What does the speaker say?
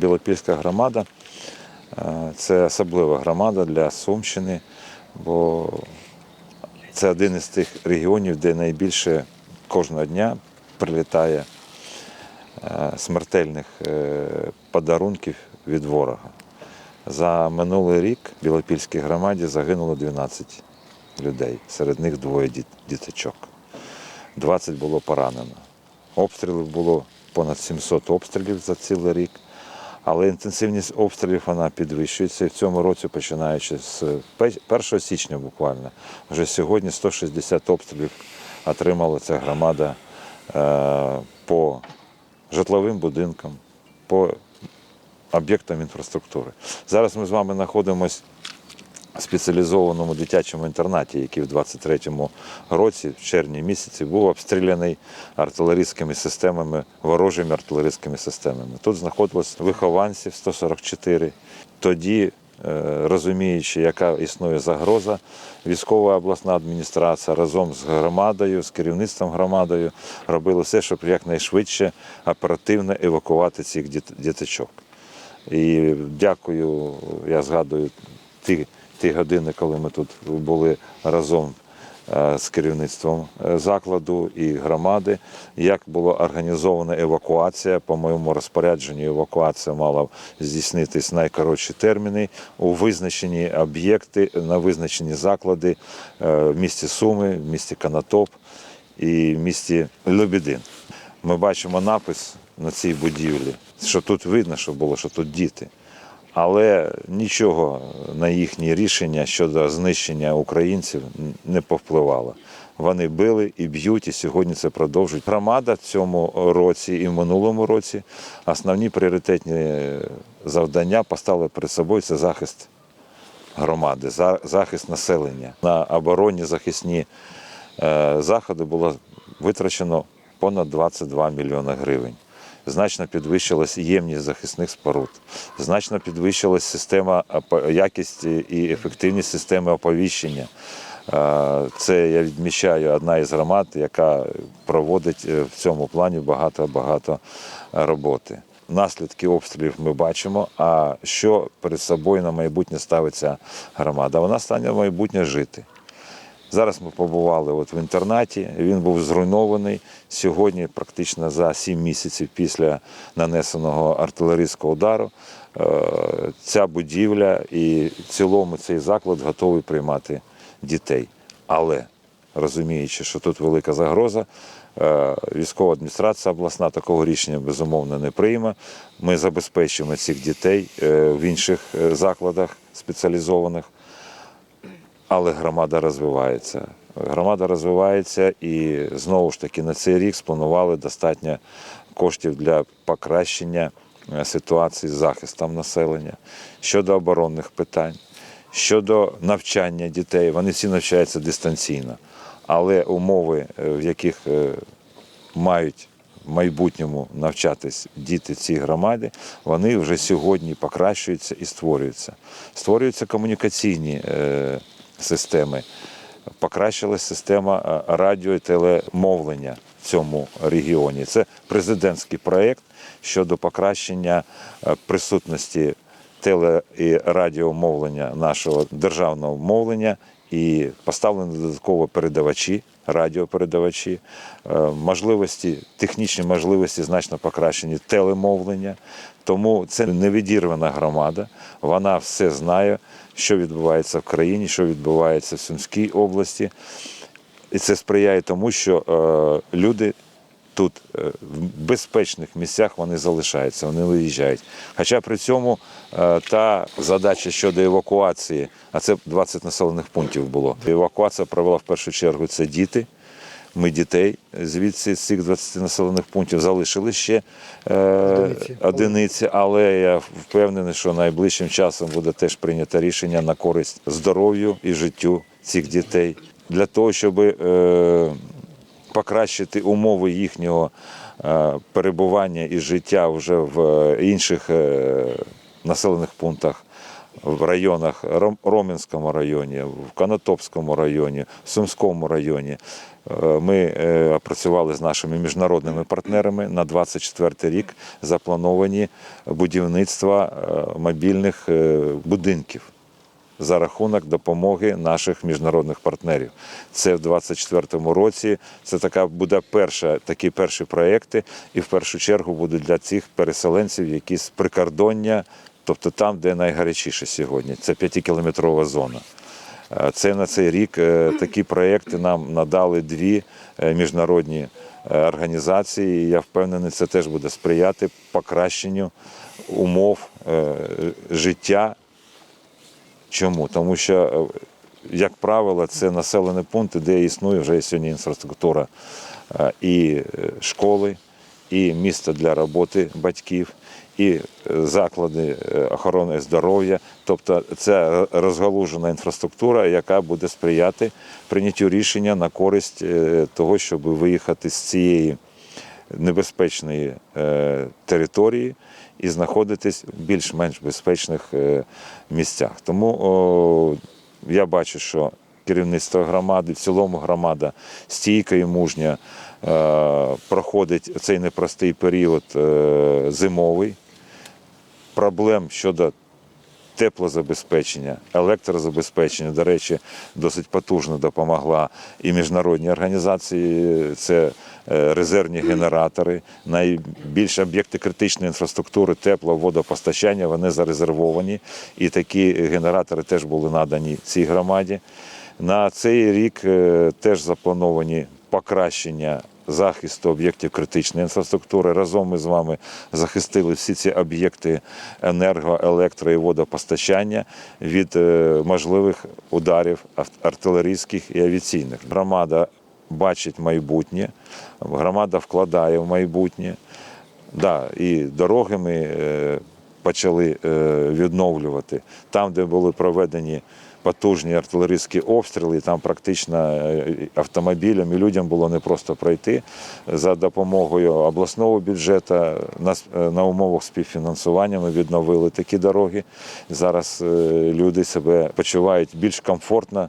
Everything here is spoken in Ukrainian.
Білопільська громада е, це особлива громада для Сумщини, бо це один із тих регіонів, де найбільше кожного дня прилітає е, смертельних е, подарунків від ворога. За минулий рік в Білопільській громаді загинуло 12 людей, серед них двоє діт- діточок. 20 було поранено. Обстрілів було понад 700 обстрілів за цілий рік. Але інтенсивність обстрілів вона підвищується. І в цьому році, починаючи з 1 січня буквально, вже сьогодні 160 обстрілів отримала ця громада е, по житловим будинкам, по об'єктам інфраструктури. Зараз ми з вами знаходимося спеціалізованому дитячому інтернаті, який в 23-му році, в червні місяці, був обстріляний артилерійськими системами, ворожими артилерійськими системами. Тут знаходилось вихованців 144. Тоді, е, розуміючи, яка існує загроза, військова обласна адміністрація разом з громадою, з керівництвом громадою робили все, щоб якнайшвидше оперативно евакувати цих діт- діточок. І дякую, я згадую ті, ті години, коли ми тут були разом е, з керівництвом е, закладу і громади, як була організована евакуація. По моєму розпорядженню евакуація мала здійснитись найкоротші терміни у визначені об'єкти, на визначені заклади е, в місті Суми, в місті Канатоп і в місті Лебедин. Ми бачимо напис на цій будівлі, що тут видно, що було, що тут діти. Але нічого на їхні рішення щодо знищення українців не повпливало. Вони били і б'ють, і сьогодні це продовжують. Громада в цьому році і в минулому році основні пріоритетні завдання поставили перед собою це захист громади, захист населення. На оборонні захисні е, заходи було витрачено понад 22 мільйони гривень. Значно підвищилась ємність захисних споруд, значно підвищилась система якість і ефективність системи оповіщення. Е, Це я відмічаю одна із громад, яка проводить е, в цьому плані багато-багато роботи. Наслідки обстрілів ми бачимо. А що перед собою на майбутнє ставиться громада? Вона стане в майбутнє жити. Зараз ми побували от в інтернаті. Він був зруйнований сьогодні, практично за 7 місяців після нанесеного артилерійського удару. е, Ця будівля і в цілому цей заклад готовий приймати дітей. Але розуміючи, що тут велика загроза, е, військова адміністрація обласна такого рішення безумовно не прийме. Ми забезпечимо цих дітей е, в інших закладах спеціалізованих але громада розвивається. Громада розвивається і знову ж таки на цей рік спланували достатньо коштів для покращення е, ситуації з захистом населення щодо оборонних питань, щодо навчання дітей. Вони всі навчаються дистанційно, але умови, е, в яких е, мають в майбутньому навчатись діти в цій громаді, вони вже сьогодні покращуються і створюються. Створюються комунікаційні системи, покращилась система е, радіо і телемовлення в цьому регіоні. Це президентський проєкт щодо покращення е, присутності теле і радіомовлення нашого державного мовлення і поставлені додатково передавачі, радіопередавачі, е, можливості, технічні можливості значно покращені телемовлення. Тому це невідірвана громада. Вона все знає, що відбувається в країні, що відбувається в Сумській області. І це сприяє тому, що е, люди тут е, в безпечних місцях вони залишаються, вони виїжджають. Хоча при цьому е, та задача щодо евакуації, а це 20 населених пунктів було. Евакуація провела в першу чергу це діти. Ми дітей звідси з цих 20 населених пунктів залишили ще е, Одиниці. одиниці, але я впевнений, що найближчим часом буде теж прийнято рішення на користь здоров'ю і життю цих дітей для того, щоб е, покращити умови їхнього е, перебування і життя вже в е, інших е, населених пунктах в районах Ром- Ромінському районі, в Конотопському районі, в Сумському районі. Ми працювали з нашими міжнародними партнерами на 24 рік. Заплановані будівництва мобільних будинків за рахунок допомоги наших міжнародних партнерів. Це в 2024 році. Це така буде перша такі перші проекти, і в першу чергу будуть для цих переселенців, які з прикордоння, тобто там, де найгарячіше сьогодні. Це п'ятикілометрова зона. Е, Це на цей рік е, такі проекти нам надали дві е, міжнародні організації. І Я впевнений, це теж буде сприяти покращенню умов життя Чому? Тому що, е, як правило, це населені пункти, де існує вже сьогодні інфраструктура е, і е, школи, і місто для роботи батьків, і заклади охорони здоров'я. Тобто це розгалужена інфраструктура, яка буде сприяти прийняттю рішення на користь того, щоб виїхати з цієї небезпечної е, території і знаходитись в більш-менш безпечних е, місцях. Тому я бачу, що керівництво громади, в цілому громада стійка і мужня е, проходить цей непростий період зимовий. Проблем щодо теплозабезпечення, електрозабезпечення, до речі, досить потужно допомогла і міжнародні організації. Це е, резервні генератори, найбільші об'єкти критичної інфраструктури, тепло, водопостачання, вони зарезервовані. І такі генератори теж були надані цій громаді. На цей рік е, теж заплановані покращення захисту об'єктів критичної інфраструктури. Разом ми з вами захистили всі ці об'єкти енерго, електро і водопостачання від е, можливих ударів артилерійських і авіаційних. Громада бачить майбутнє, громада вкладає в майбутнє. Да, і дороги ми е, почали е, відновлювати. Там, де були проведені потужні артилерійські обстріли, там практично е, автомобілям і людям було не просто пройти за допомогою обласного бюджету. Е, на умовах співфінансування ми відновили такі дороги. Зараз е, люди себе почувають більш комфортно